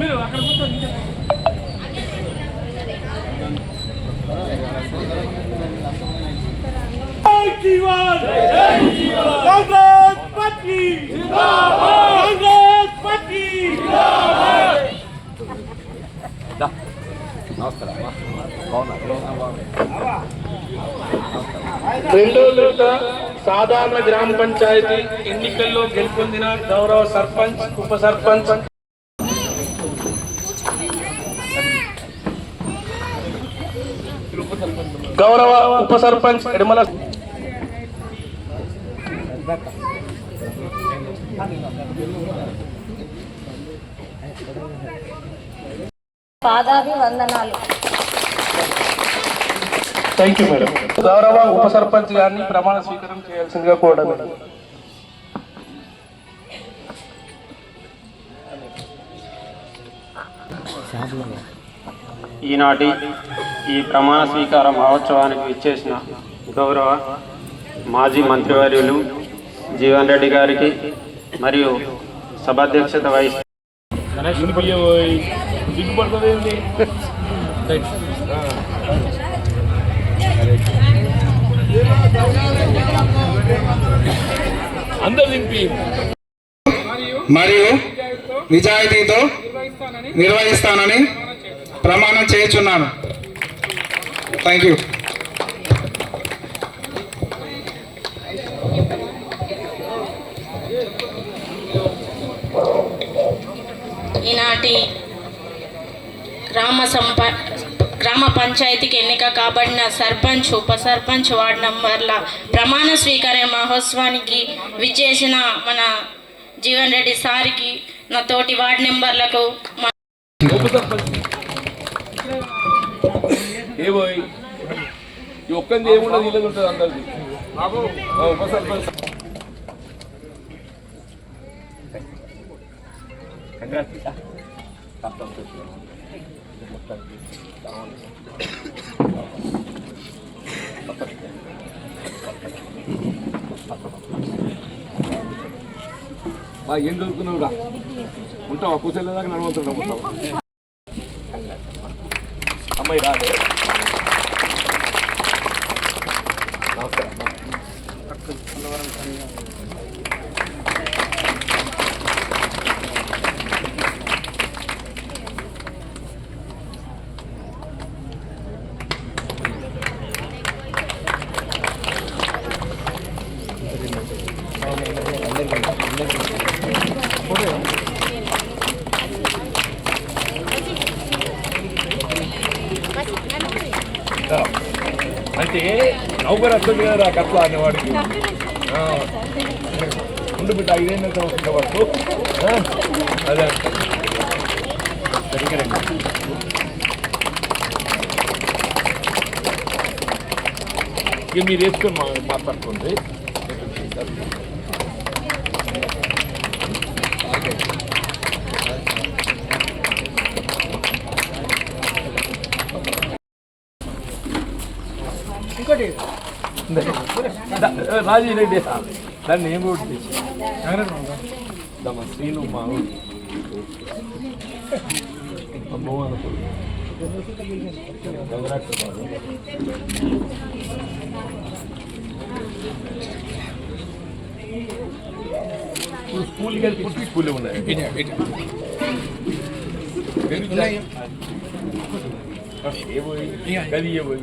మీరు అక్కడ కూర్చోండి జై జీవన్ కాంగ్రెస్ పార్టీ! Congress party! రెండో విడత సాధారణ గ్రామ పంచాయతీ ఎన్నికల్లో గెలుపొందిన గౌరవ సర్పంచ్ ఉప సర్పంచ్ గౌరవ ఉప సర్పంచ్ ఎడమల పాదాభివందనాలు. థ్యాంక్ యూ మేడం గౌరవ ఉప సర్పంచ్ గారిని ప్రమాణ స్వీకారం చేయాల్సిందిగా కోరడం. ఈనాటి ఈ ప్రమాణ స్వీకార మహోత్సవానికి విచ్చేసిన గౌరవ మాజీ మంత్రివర్యులు జీవన్ రెడ్డి గారికి మరియు సభాధ్యక్షత దింపి. మరియు నిజాయితీతో నిర్వహిస్తానని ప్రమాణం చేయుచున్నాను. థ్యాంక్ యూ ఈనాటి గ్రామ సంప గ్రామ పంచాయతీకి ఎన్నిక కాబడిన సర్పంచ్ ఉప సర్పంచ్ వార్డు నంబర్ల ప్రమాణ స్వీకార మహోత్సవానికి విచ్చేసిన మన జీవన్ రెడ్డి సార్కి నా తోటి వార్డు నెంబర్లకు మా ఏ పోయి ఈ ఒక్కంది ఏముండదు ఇల్లు ఉంటుంది అందరిది. ఉప సర్పంచ్ బా ఏం చదువుతున్నావురా ఉంటావా? కూర్చోలేదాకా నడవతుంటా ఉంటావా? అమ్మాయి రాదే అంటే నౌకరు వస్తుంది కదా కట్ల అనేవాడికి ఆ, ఉండు బిడ్డ ఐదేళ్ళ సంవత్సరం వరకు. అదే. సరిగ్గా ఇక మీరు వేసుకొని మాట్లాడుతుంది రాజీ రెడ్డి దాన్ని ఏం కూడా దమ్మ శ్రీను మా అమ్మో అనుకో ఇప్పుడు స్కూల్కి వెళ్ళి పుట్టి స్కూల్లో ఉన్నాయి ఏ పోయి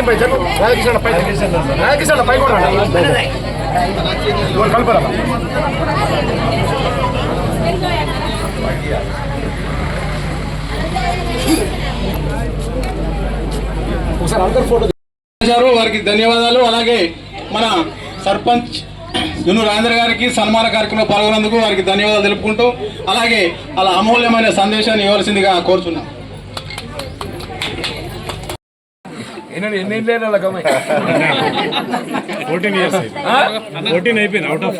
కమ్ చిల్డ్రన్. ఏం మలేషియన్? ఎన్ని బ్రాండింగ్ టెన్ ఓ క్లాక్ ఒకసారి అందరు ఫోటో వారికి ధన్యవాదాలు. అలాగే మన సర్పంచ్ దున్ను రాజేంద్ర గారికి సన్మాన కార్యక్రమంలో పాల్గొన్నందుకు వారికి ధన్యవాదాలు తెలుపుకుంటూ అలాగే అలా అమూల్యమైన సందేశాన్ని ఇవ్వాల్సిందిగా కోరుచున్నాం. ఎన్ని అలా ఫోర్టీన్ ఇయర్స్ ఫోర్టీన్ అయిపోయింది అవుట్ ఆఫ్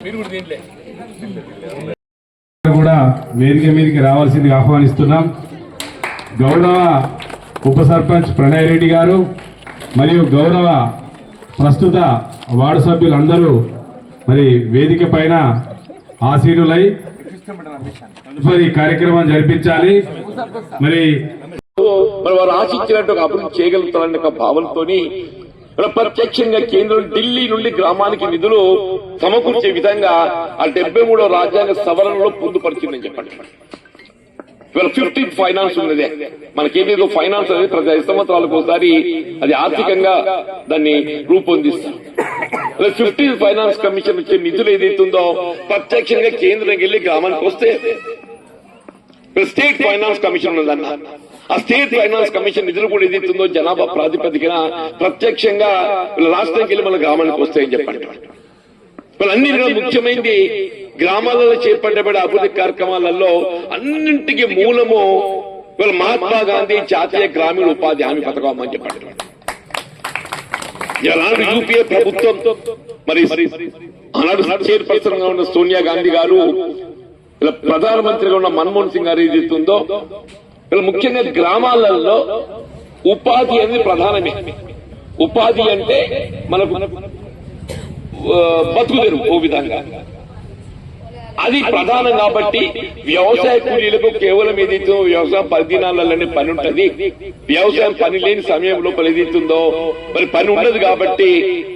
ఫోర్టీన్ కూడా దీంట్లో. కూడా వేదిక మీదకి రావాల్సిందిగా ఆహ్వానిస్తున్నాం. గౌరవ ఉప సర్పంచ్ ప్రణయ్ రెడ్డి గారు మరియు గౌరవ ప్రస్తుత వార్డు సభ్యులందరూ మరి వేదిక పైన ఆసీనులై తదుపరి కార్యక్రమం జరిపించాలి. మరి మరి వారు ఆశించినట్టు ఒక అభివృద్ధి చేయగలుగుతారనే ఒక భావనతోని ప్రత్యక్షంగా కేంద్రం ఢిల్లీ నుండి గ్రామానికి నిధులు సమకూర్చే విధంగా ఆ డెబ్బై మూడో రాజ్యాంగ సవరణలో పొందుపరిచిందని చెప్పండి. ఇవాళ ఫిఫ్టీన్ ఫైనాన్స్ ఉన్నదే. మనకేదేదో ఫైనాన్స్ అనేది ప్రతి ఐదు సంవత్సరాలకు ఒకసారి అది ఆర్థికంగా దాన్ని రూపొందిస్తారు ఫిఫ్టీన్ ఫైనాన్స్ కమిషన్ వచ్చే నిధులు ఏదైతుందో ప్రత్యక్షంగా కేంద్రం వెళ్ళి గ్రామానికి వస్తే స్టేట్ ఫైనాన్స్ కమిషన్ ఉందన్న ఆ స్టేట్ ఫైనాన్స్ కమిషన్ నిధులు కూడా ఏదైతుందో జనాభా ప్రాతిపదికన ప్రత్యక్షంగా రాష్ట్రానికి వెళ్ళి మన గ్రామానికి వస్తాయని చెప్పండి. అన్నిటిగా ముఖ్యమైనది గ్రామాలలో చేపట్టబడే అభివృద్ధి కార్యక్రమాలలో అన్నింటికి మూలము వీళ్ళ మహాత్మా గాంధీ జాతీయ గ్రామీణ ఉపాధి హామీ పథకం అని చెప్పండి ఆనాడు యూపీఏ ప్రభుత్వం మరి ఆనాడు చైర్పర్సన్గా ఉన్న సోనియా గాంధీ గారు ఇలా ప్రధానమంత్రిగా ఉన్న మన్మోహన్ సింగ్ గారు ఏది ఉందో ఇలా ముఖ్యంగా గ్రామాలలో ఉపాధి అనేది ప్రధానమే. ఉపాధి అంటే మనకు ఆ, ఓ విధంగా. అది ప్రధానం కాబట్టి వ్యవసాయ కూలీలకు కేవలం ఏదైతే వ్యవసాయం పది దినాలలోనే పని ఉంటది వ్యవసాయం పని లేని సమయం లోపల ఏదైతుందో మరి పని ఉండదు కాబట్టి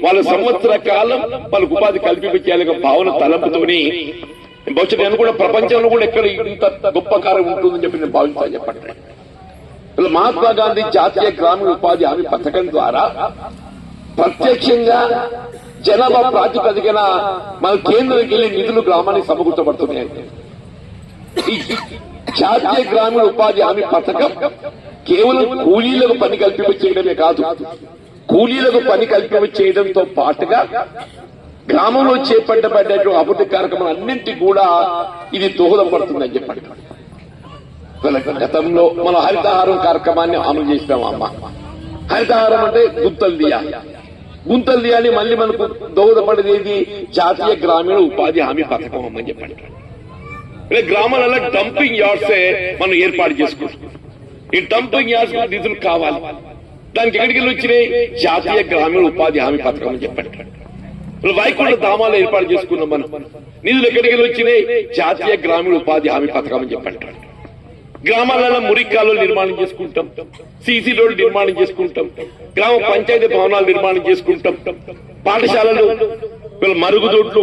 వాళ్ళ సంవత్సర కాలం వాళ్ళకు ఉపాధి కల్పించాలి భావన తలంపుతోని బహుశా నేను కూడా ప్రపంచంలో కూడా ఎక్కడ ఇంత గొప్ప కార్యం ఉంటుందని చెప్పి నేను భావించాను చెప్పండి. మహాత్మా గాంధీ జాతీయ గ్రామీణ ఉపాధి హామీ పథకం ద్వారా ప్రత్యక్షంగా జనాభా ప్రాతిపదికన మన కేంద్రానికి వెళ్ళి నిధులు గ్రామానికి సమకూర్చబడుతున్నాయి. జాతీయ గ్రామీణ ఉపాధి హామీ పథకం కేవలం కూలీలకు పని కల్పింప కాదు కూలీలకు పని కల్పింపచేయడంతో పాటుగా గ్రామంలో చేపట్టబడ్డటువంటి అభివృద్ధి కార్యక్రమాలు అన్నింటికి కూడా ఇది దోహదపడుతుందని చెప్పండి. గతంలో మనం హరితహారం కార్యక్రమాన్ని అమలు చేసినాం అమ్మ. హరితహారం అంటే గుత్తలు తీయాలి. గుంతలు తీయాలి మళ్ళీ మనకు దోహదపడేది ఏది జాతీయ గ్రామీణ ఉపాధి హామీ పథకం అని చెప్పండి. గ్రామాలలో డంపింగ్ యార్డ్స్ మనం ఏర్పాటు చేసుకుంటాం. ఈ డంపింగ్ యార్డ్స్ నిధులు కావాలి. దానికి ఎక్కడికి వచ్చినాయి? జాతీయ గ్రామీణ ఉపాధి హామీ పథకం అని చెప్పండి. వైకుంఠ ధామాలు ఏర్పాటు చేసుకున్నాం మనం. నిధులు ఎక్కడికి వచ్చినాయి? జాతీయ గ్రామీణ ఉపాధి హామీ పథకం అని చెప్పండి. గ్రామాలలో మురికాలు నిర్మాణం చేసుకుంటాం. సీసీ రోడ్లు నిర్మాణం చేసుకుంటాం. గ్రామ పంచాయతీ భవనాలు నిర్మాణం చేసుకుంటాం. పాఠశాలలు వీళ్ళ మరుగుదొడ్లు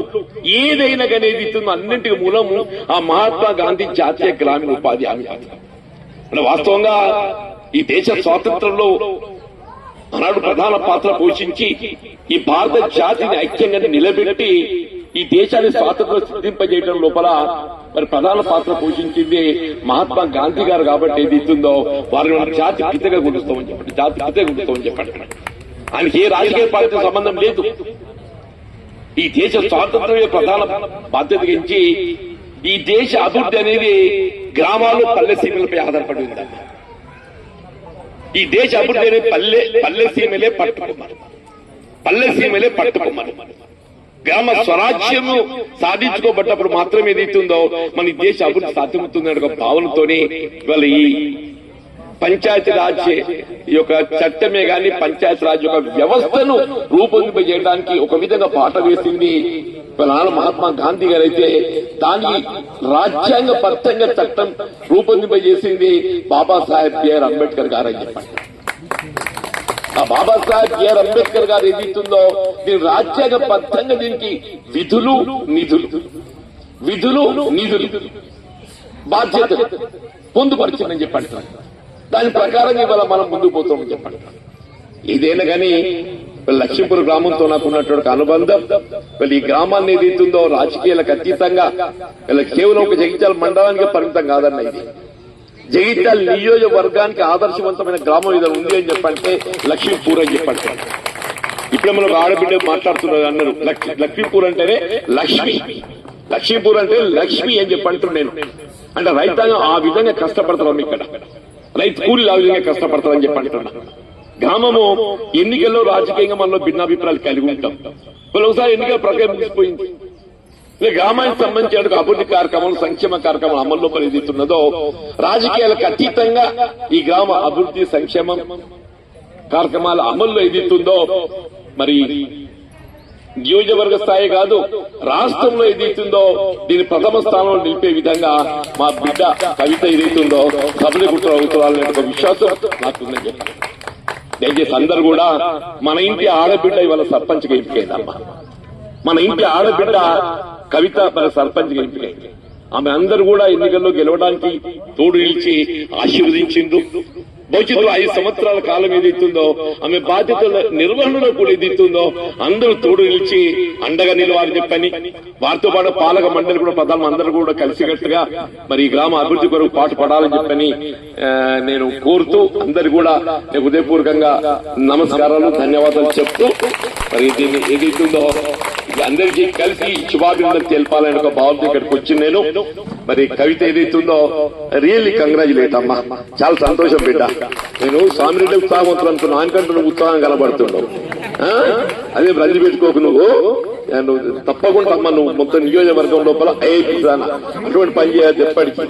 ఏదైనా కానీ ఇస్తుందో అన్నింటికి మూలము ఆ మహాత్మా గాంధీ జాతీయ గ్రామీణ ఉపాధి హామీ. అంటే వాస్తవంగా ఈ దేశ స్వాతంత్రంలో ఆనాడు ప్రధాన పాత్ర పోషించి ఈ భారత జాతిని ఐక్యంగా నిలబెట్టి ఈ దేశాన్ని స్వాతంత్రం సిద్ధింపజేయడం లోపల మరి ప్రధాన పాత్ర పోషించింది మహాత్మా గాంధీ గారు కాబట్టి ఏది ఇస్తుందో వారిని మనం జాతి పితగా గుర్తిస్తామని చెప్పండి. జాతి పితగా గుర్తిస్తామని చెప్పండి ఆయనకి ఏ రాజకీయ పార్టీతో సంబంధం లేదు. ఈ దేశ స్వాతంత్రమే ప్రధాన బాధ్యత వహించి ఈ దేశ అభివృద్ధి అనేది గ్రామాలు పల్లె సీమలపై ఆధారపడి ఉందమ్మా ఈ దేశ అభివృద్ధి అనేది పల్లె పల్లె సీమలే పట్టుకున్నారు పల్లె సీమలే పట్టుకున్నారు గ్రామ స్వరాజ్యము సాధించుకోబడ్డప్పుడు మాత్రమే ఏదైతుందో మన దేశ అభివృద్ధి సాధ్యమవుతుందనే ఒక భావనతోనే ఇవాళ ఈ పంచాయతీ రాజ్ ఈ యొక్క చట్టమే గాని పంచాయతీ రాజ్ యొక్క వ్యవస్థను రూపొందింపజేయడానికి ఒక విధంగా పాట వేసింది నాన్న మహాత్మా గాంధీ గారు అయితే దాన్ని రాజ్యాంగ బద్ధంగా చట్టం రూపొందింపజేసింది బాబాసాహెబ్ బిఆర్ అంబేద్కర్ గారు అని చెప్పండి. ఆ బాబాసాహెబ్ బిఆర్ అంబేద్కర్ గారు ఏదైతుందో దీని రాజ్యాంగ బద్ధంగా దీనికి విధులు నిధులు. విధులు నిధులు. బాధ్యతలు పొందుపరిచిందని చెప్పండి. దాని ప్రకారం ఇవాళ మనం ముందుకు పోతామని చెప్పండి. ఇదేనా కానీ లక్ష్మీపూర్ గ్రామంతో నాకు ఉన్నటువంటి అనుబంధం. వీళ్ళు ఈ గ్రామాన్ని ఏదైతుందో రాజకీయాలకు అతీతంగా వీళ్ళ కేవలం ఒక జగిత్యాల మండలానికి పరిమితం కాదన్న ఇది. జగిత్యాల నియోజకవర్గానికి ఆదర్శవంతమైన గ్రామం ఇది ఉంది అని చెప్పంటే లక్ష్మీపూర్ అని చెప్పంటే. ఇప్పుడే మనం ఆడబిడ్డ మాట్లాడుతున్నారు అన్నారు లక్ష్మీపూర్ అంటేనే లక్ష్మి. లక్ష్మీపూర్ అంటే లక్ష్మి అని చెప్పి నేను. అంటే రైతాంగం ఆ విధంగా కష్టపడతాం ఇక్కడ. రైతు కూలీలు ఆ విధంగా కష్టపడతారని చెప్పి అంటున్నా గ్రామము ఎన్నికల్లో రాజకీయంగా మనలో భిన్నాభిప్రాయాలు కలిగి ఉంటాం. ఒకసారి ఎన్నికల ప్రక్రియ ముగిసిపోయింది. గ్రామానికి సంబంధించిన అభివృద్ధి కార్యక్రమాలు సంక్షేమ కార్యక్రమాలు అమల్లో పరిధితున్నదో రాజకీయాలకు అతీతంగా ఈ గ్రామ అభివృద్ధి సంక్షేమం కార్యక్రమాల అమల్లో ఏదైతుందో మరి నియోజకవర్గ స్థాయి కాదు రాష్ట్రంలో ఏదైతుందో దీని ప్రథమ స్థానంలో నిలిపే విధంగా మా బిడ్డ కవిత ఏదైతుందో సభలు అవుతారనే ఒక విశ్వాసం నాకుందని చెప్పాలి. దయచేసి అందరు కూడా మన ఇంటి ఆడబిడ్డ ఇవాళ సర్పంచ్గా ఎంపికైందమ్మా. మన ఇంటి ఆడబిడ్డ కవిత మన సర్పంచ్ ఎంపికైంది ఆమె అందరూ కూడా ఎన్నికల్లో గెలవడానికి తోడు నిలిచి ఆశీర్వదించిండ్రు. భవిష్యత్తులో ఐదు సంవత్సరాల కాలం ఏదైతుందో ఆమె బాధ్యతల నిర్వహణలో కూడా ఏదైతుందో అందరూ తోడు నిలిచి అండగా నిలవాలని చెప్పని వారితో పాటు పాలక మండలి కూడా ప్రధాన అందరూ కూడా కలిసికట్టుగా మరి ఈ గ్రామ అభివృద్ధి కొరకు పాటు పడాలని చెప్పని నేను కోరుతూ అందరు కూడా నేను హృదయపూర్వకంగా నమస్కారాలు ధన్యవాదాలు చెప్తూ మరి దీన్ని ఏదైతుందో అందరికీ కలిసి శుభాభినందనలు తెలపాలని ఒక భావంతో ఇక్కడికి వచ్చి నేను. మరి కవిత ఏదైతుందో రియల్లీ కంగ్రాచులేట్ అమ్మా. చాలా సంతోషం బిడ్డ. నేను స్వామిరెడ్డి ఉత్సాహవంతులు అనుకున్నా. ఆయనకంటే నువ్వు ఉత్సాహం కనబడుతున్నావు. ఆ? అదే రంజి పెట్టుకోకు నువ్వు. నువ్వు తప్పకుండా అమ్మా నువ్వు మొత్తం నియోజకవర్గం లోపల ఐఐటీ అటువంటి పని చేయాలి ఎప్పటికీ.